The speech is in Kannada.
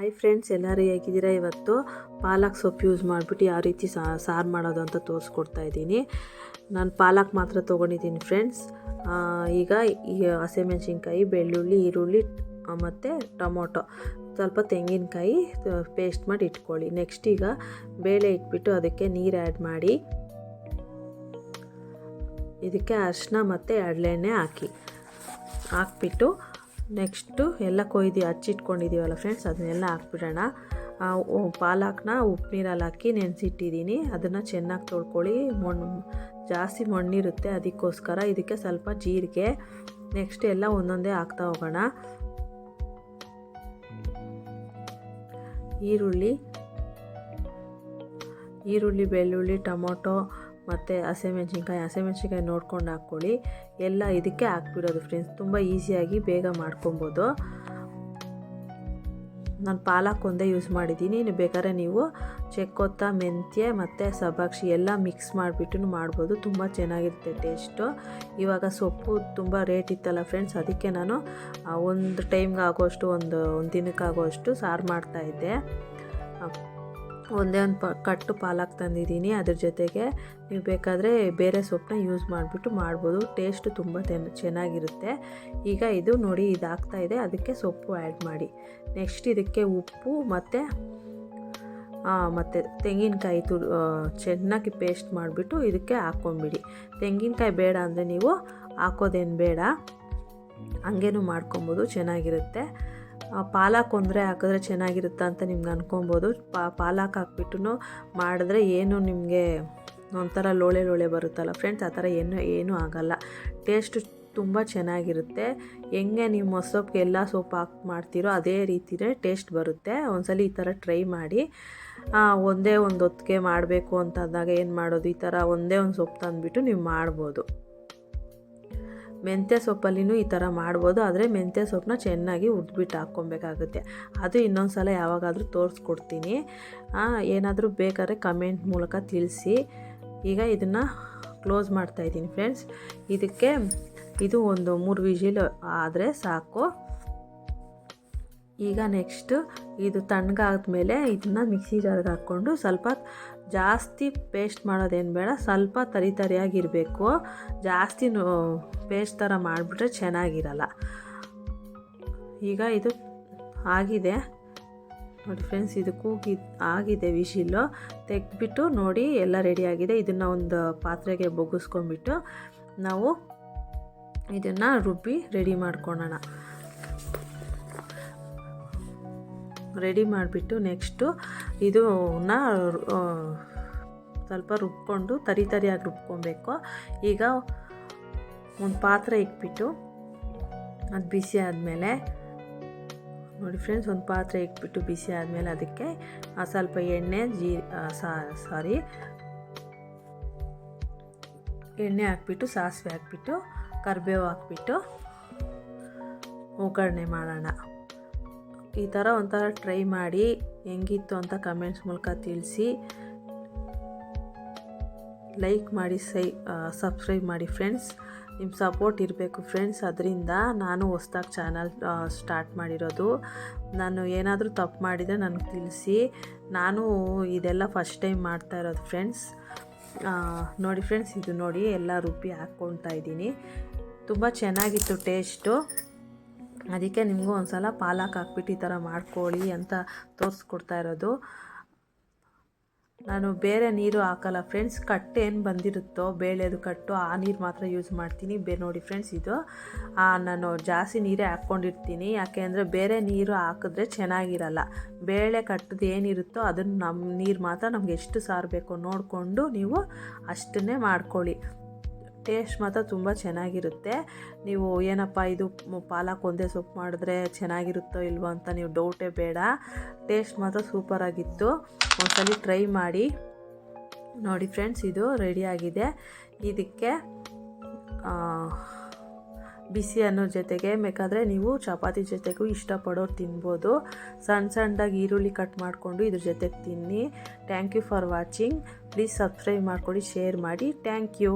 ಹಾಯ್ ಫ್ರೆಂಡ್ಸ್ ಎಲ್ಲರೂ ಹೇಗಿದ್ದೀರಾ? ಇವತ್ತು ಪಾಲಕ್ ಸೊಪ್ಪು ಯೂಸ್ ಮಾಡಿಬಿಟ್ಟು ಯಾವ ರೀತಿ ಸಾರು ಮಾಡೋದು ಅಂತ ತೋರಿಸ್ಕೊಡ್ತಾ ಇದ್ದೀನಿ. ನಾನು ಪಾಲಕ್ ಮಾತ್ರ ತೊಗೊಂಡಿದ್ದೀನಿ ಫ್ರೆಂಡ್ಸ್ ಈಗ ಈ ಹಸಿಮೆಣ್ಸಿನ್ಕಾಯಿ, ಬೆಳ್ಳುಳ್ಳಿ, ಈರುಳ್ಳಿ ಮತ್ತು ಟೊಮೊಟೊ. ಸ್ವಲ್ಪ ತೆಂಗಿನಕಾಯಿ ಪೇಸ್ಟ್ ಮಾಡಿ ಇಟ್ಕೊಳ್ಳಿ. ನೆಕ್ಸ್ಟ್ ಈಗ ಬೇಳೆ ಇಟ್ಬಿಟ್ಟು ಅದಕ್ಕೆ ನೀರು ಆ್ಯಡ್ ಮಾಡಿ, ಇದಕ್ಕೆ ಅರಿಶಿನ ಮತ್ತು ಎಳ್ಳೆಣ್ಣೆ ಹಾಕಿ. ಹಾಕ್ಬಿಟ್ಟು ನೆಕ್ಸ್ಟು ಎಲ್ಲ ಕೊಯ್ದು ಹಚ್ಚಿಟ್ಕೊಂಡಿದ್ದೀವಲ್ಲ ಫ್ರೆಂಡ್ಸ್, ಅದನ್ನೆಲ್ಲ ಹಾಕ್ಬಿಡೋಣ. ಪಾಲಕ್ನ ಉಪ್ಪು ನೀರಲ್ಲಿ ಹಾಕಿ ನೆನೆಸಿಟ್ಟಿದ್ದೀನಿ. ಅದನ್ನು ಚೆನ್ನಾಗಿ ತೊಳ್ಕೊಳ್ಳಿ. ಮಣ್ಣು, ಜಾಸ್ತಿ ಮಣ್ಣಿರುತ್ತೆ, ಅದಕ್ಕೋಸ್ಕರ ಇದಕ್ಕೆ ಸ್ವಲ್ಪ ಜೀರಿಗೆ. ನೆಕ್ಸ್ಟ್ ಎಲ್ಲ ಒಂದೊಂದೇ ಹಾಕ್ತಾ ಹೋಗೋಣ. ಈರುಳ್ಳಿ ಈರುಳ್ಳಿ, ಬೆಳ್ಳುಳ್ಳಿ, ಟೊಮೊಟೊ ಮತ್ತು ಹಸಿಮೆಣ್ಸಿನ್ಕಾಯಿ ಹಸಿಮೆಣ್ಸಿನ್ಕಾಯಿ ನೋಡ್ಕೊಂಡು ಹಾಕ್ಕೊಳ್ಳಿ. ಎಲ್ಲ ಇದಕ್ಕೆ ಹಾಕ್ಬಿಡೋದು ಫ್ರೆಂಡ್ಸ್ ತುಂಬ ಈಸಿಯಾಗಿ ಬೇಗ ಮಾಡ್ಕೊಬೋದು. ನಾನು ಪಾಲಕ್ ಒಂದೇ ಯೂಸ್ ಮಾಡಿದ್ದೀನಿ. ಬೇಕಾದ್ರೆ ನೀವು ಚೆಕ್ಕೊತ್ತ, ಮೆಂತ್ಯ ಮತ್ತು ಸಬಾಕ್ಷಿ ಎಲ್ಲ ಮಿಕ್ಸ್ ಮಾಡಿಬಿಟ್ಟು ಮಾಡ್ಬೋದು. ತುಂಬ ಚೆನ್ನಾಗಿರುತ್ತೆ ಟೇಸ್ಟು ಇವಾಗ ಸೊಪ್ಪು ತುಂಬ ರೇಟ್ ಇತ್ತಲ್ಲ ಫ್ರೆಂಡ್ಸ್ ಅದಕ್ಕೆ ನಾನು ಒಂದು ಟೈಮ್ಗೆ ಆಗೋಷ್ಟು ಒಂದು ಒಂದು ದಿನಕ್ಕೆ ಆಗೋಷ್ಟು ಸಾರು ಮಾಡ್ತಾಯಿದ್ದೆ ಒಂದೇ ಒಂದು ಪ ಕಟ್ಟು ಪಾಲಕ್ ತಂದಿದ್ದೀನಿ ಅದ್ರ ಜೊತೆಗೆ ನೀವು ಬೇಕಾದರೆ ಬೇರೆ ಸೊಪ್ಪನ್ನ ಯೂಸ್ ಮಾಡಿಬಿಟ್ಟು ಮಾಡ್ಬೋದು. ಟೇಸ್ಟು ತುಂಬ ಚೆನ್ನಾಗಿರುತ್ತೆ. ಈಗ ಇದು ನೋಡಿ ಇದಾಗ್ತಾ ಇದೆ. ಅದಕ್ಕೆ ಸೊಪ್ಪು ಆ್ಯಡ್ ಮಾಡಿ. ನೆಕ್ಸ್ಟ್ ಇದಕ್ಕೆ ಉಪ್ಪು ಮತ್ತು ಮತ್ತು ತೆಂಗಿನಕಾಯಿ ತು ಚೆನ್ನಾಗಿ ಪೇಸ್ಟ್ ಮಾಡಿಬಿಟ್ಟು ಇದಕ್ಕೆ ಹಾಕ್ಕೊಂಬಿಡಿ. ತೆಂಗಿನಕಾಯಿ ಬೇಡ ಅಂದರೆ ನೀವು ಹಾಕೋದೇನು ಬೇಡ. ಹಂಗೇನು ಮಾಡ್ಕೊಬೋದು. ಚೆನ್ನಾಗಿರುತ್ತೆ. ಪಾಲಕ್ ಒಂದರೆ ಹಾಕಿದ್ರೆ ಚೆನ್ನಾಗಿರುತ್ತೆ ಅಂತ ನಿಮ್ಗೆ ಅನ್ಕೊಬೋದು. ಪಾಲಕ್ ಹಾಕ್ಬಿಟ್ಟು ಮಾಡಿದ್ರೆ ಏನು ನಿಮಗೆ ಒಂಥರ ಲೋಳೆ ಲೋಳೆ ಬರುತ್ತಲ್ಲ ಫ್ರೆಂಡ್ಸ್ ಆ ಥರ ಏನು, ಏನೂ ಆಗೋಲ್ಲ. ಟೇಸ್ಟ್ ತುಂಬ ಚೆನ್ನಾಗಿರುತ್ತೆ. ಹೆಂಗೆ ನೀವು ಮೊಸೊಪ್ಪಿಗೆ ಎಲ್ಲ ಸೊಪ್ಪು ಹಾಕಿ, ಮಾಡ್ತೀರೋ ಅದೇ ರೀತಿಯೇ ಟೇಸ್ಟ್ ಬರುತ್ತೆ. ಒಂದ್ಸಲ ಈ ಥರ ಟ್ರೈ ಮಾಡಿ. ಒಂದೇ ಒಂದು ಹೊತ್ತಿಗೆ ಮಾಡಬೇಕು ಅಂತ ಅಂದಾಗ ಏನು ಮಾಡೋದು? ಈ ಥರ ಒಂದೇ ಒಂದು ಸೊಪ್ಪು ತಂದುಬಿಟ್ಟು ನೀವು ಮಾಡ್ಬೋದು. ಮೆಂತ್ಯ ಸೊಪ್ಪಲ್ಲಿನೂ ಈ ಥರ ಮಾಡ್ಬೋದು. ಆದರೆ ಮೆಂತ್ಯ ಸೊಪ್ಪನ್ನ ಚೆನ್ನಾಗಿ ಉದ್ಬಿಟ್ಟು ಹಾಕ್ಕೊಬೇಕಾಗುತ್ತೆ. ಅದು ಇನ್ನೊಂದು ಸಲ ಯಾವಾಗಾದರೂ ತೋರಿಸ್ಕೊಡ್ತೀನಿ. ಏನಾದರೂ ಬೇಕಾದ್ರೆ ಕಮೆಂಟ್ ಮೂಲಕ ತಿಳಿಸಿ. ಈಗ ಇದನ್ನು ಕ್ಲೋಸ್ ಮಾಡ್ತಾಯಿದ್ದೀನಿ ಫ್ರೆಂಡ್ಸ್. ಇದಕ್ಕೆ ಇದು ಒಂದು ಮೂರು ವಿಜಿಲ್ ಆದರೆ ಸಾಕು. ಈಗ ನೆಕ್ಸ್ಟು ಇದು ತಣ್ಣಗಾದ್ಮೇಲೆ ಇದನ್ನು ಮಿಕ್ಸಿ ಜಾರ್ಗೆ ಹಾಕ್ಕೊಂಡು ಸ್ವಲ್ಪ ಜಾಸ್ತಿ ಪೇಸ್ಟ್ ಮಾಡೋದೇನು ಬೇಡ, ಸ್ವಲ್ಪ ತರಿ ತರಿಯಾಗಿರಬೇಕು. ಜಾಸ್ತಿ ಪೇಸ್ಟ್ ಥರ ಮಾಡಿಬಿಟ್ರೆ ಚೆನ್ನಾಗಿರಲ್ಲ. ಈಗ ಇದು ಆಗಿದೆ. ನೋಡಿ ಫ್ರೆಂಡ್ಸ್, ಇದು ಕೂಗಿ ಆಗಿದೆ ವಿಶಿಲ್ಲು. ತೆಗೆದ್ಬಿಟ್ಟು ನೋಡಿ, ಎಲ್ಲ ರೆಡಿಯಾಗಿದೆ ಇದನ್ನು ಒಂದು ಪಾತ್ರೆಗೆ ಬೊಗ್ಗಿಸ್ಕೊಂಬಿಟ್ಟು ನಾವು ಇದನ್ನು ರುಬ್ಬಿ ರೆಡಿ ಮಾಡ್ಕೊಳ್ಳೋಣ ರೆಡಿ ಮಾಡಿಬಿಟ್ಟು ನೆಕ್ಸ್ಟು ಇದನ್ನ ಸ್ವಲ್ಪ ರುಬ್ಕೊಂಡು ತರಿ ತರಿಯಾಗಿ ರುಬ್ಕೊಬೇಕು. ಈಗ ಒಂದು ಪಾತ್ರೆ ಇಟ್ಬಿಟ್ಟು ಅದು ಬಿಸಿ ಆದಮೇಲೆ ನೋಡಿ ಫ್ರೆಂಡ್ಸ್ ಒಂದು ಪಾತ್ರೆ ಇಟ್ಬಿಟ್ಟು ಬಿಸಿ ಆದಮೇಲೆ ಅದಕ್ಕೆ ಸ್ವಲ್ಪ ಎಣ್ಣೆ, ಜೀ ಸಾರಿ ಎಣ್ಣೆ ಹಾಕ್ಬಿಟ್ಟು, ಸಾಸಿವೆ ಹಾಕ್ಬಿಟ್ಟು, ಕರಿಬೇವು ಹಾಕ್ಬಿಟ್ಟು ಒಗ್ಗರಣೆ ಮಾಡೋಣ. ಈ ಥರ ಒಂಥರ ಟ್ರೈ ಮಾಡಿ ಹೆಂಗಿತ್ತು ಅಂತ ಕಮೆಂಟ್ಸ್ ಮೂಲಕ ತಿಳಿಸಿ. ಲೈಕ್ ಮಾಡಿ, ಸೈ ಸಬ್ಸ್ಕ್ರೈಬ್ ಮಾಡಿ ಫ್ರೆಂಡ್ಸ್. ನಿಮ್ಮ ಸಪೋರ್ಟ್ ಇರಬೇಕು ಫ್ರೆಂಡ್ಸ್. ಅದರಿಂದ ನಾನು ಹೊಸ್ದಾಗಿ ಚಾನಲ್ ಸ್ಟಾರ್ಟ್ ಮಾಡಿರೋದು. ನಾನು ಏನಾದರೂ ತಪ್ಪು ಮಾಡಿದರೆ ನನಗೆ ತಿಳಿಸಿ. ನಾನು ಇದೆಲ್ಲ ಫಸ್ಟ್ ಟೈಮ್ ಮಾಡ್ತಾ ಇರೋದು ಫ್ರೆಂಡ್ಸ್. ನೋಡಿ ಫ್ರೆಂಡ್ಸ್, ಇದು ನೋಡಿ ಎಲ್ಲ ರುಬ್ಬಿ ಹಾಕ್ಕೊಳ್ತಾ ಇದ್ದೀನಿ. ತುಂಬ ಚೆನ್ನಾಗಿತ್ತು ಟೇಸ್ಟು. ಅದಕ್ಕೆ ನಿಮಗೂ ಒಂದು ಸಲ ಪಾಲಕ್ ಹಾಕ್ಬಿಟ್ಟು ಈ ಥರ ಮಾಡ್ಕೊಳ್ಳಿ ಅಂತ ತೋರಿಸ್ಕೊಡ್ತಾ ಇರೋದು. ನಾನು ಬೇರೆ ನೀರು ಹಾಕಲ್ಲ ಫ್ರೆಂಡ್ಸ್, ಕಟ್ಟೆ ಏನು ಬಂದಿರುತ್ತೋ ಬೇಳೆದು ಕಟ್ಟು, ಆ ನೀರು ಮಾತ್ರ ಯೂಸ್ ಮಾಡ್ತೀನಿ. ಬೇ, ನೋಡಿ ಫ್ರೆಂಡ್ಸ್ ಇದು. ನಾನು ಜಾಸ್ತಿ ನೀರೇ ಹಾಕ್ಕೊಂಡಿರ್ತೀನಿ. ಯಾಕೆ ಅಂದರೆ ಬೇರೆ ನೀರು ಹಾಕಿದ್ರೆ ಚೆನ್ನಾಗಿರಲ್ಲ. ಬೇಳೆ ಕಟ್ಟದು ಏನಿರುತ್ತೋ ಅದನ್ನು ನಮ್ಮ ನೀರು ಮಾತ್ರ ನಮ್ಗೆ ಎಷ್ಟು ಸಾರು ಬೇಕೋ ನೋಡಿಕೊಂಡು ನೀವು ಅಷ್ಟನ್ನೇ ಮಾಡ್ಕೊಳ್ಳಿ. ಟೇಸ್ಟ್ ಮಾತ್ರ ತುಂಬ ಚೆನ್ನಾಗಿರುತ್ತೆ. ನೀವು ಏನಪ್ಪ ಇದು ಪಾಲಕ್ ಒಂದೇ ಸೊಪ್ಪು ಮಾಡಿದ್ರೆ ಚೆನ್ನಾಗಿರುತ್ತೋ ಇಲ್ವೋ ಅಂತ ನೀವು ಡೌಟೇ ಬೇಡ. ಟೇಸ್ಟ್ ಮಾತ್ರ ಸೂಪರಾಗಿತ್ತು ಒಂದ್ಸಲಿ ಟ್ರೈ ಮಾಡಿ. ನೋಡಿ ಫ್ರೆಂಡ್ಸ್ ಇದು ರೆಡಿಯಾಗಿದೆ ಇದಕ್ಕೆ ಬಿಸಿ ಅನ್ನೋ ಜೊತೆಗೆ ಬೇಕಾದರೆ ನೀವು ಚಪಾತಿ ಜೊತೆಗೂ ಇಷ್ಟಪಡೋರು ತಿನ್ಬೋದು. ಸಣ್ಣ ಸಣ್ಣದಾಗಿ ಈರುಳ್ಳಿ ಕಟ್ ಮಾಡಿಕೊಂಡು ಇದ್ರ ಜೊತೆಗೆ ತಿನ್ನಿ. Thank you for watching please subscribe ಮಾಡಿಕೊಡಿ ಶೇರ್ ಮಾಡಿ. Thank you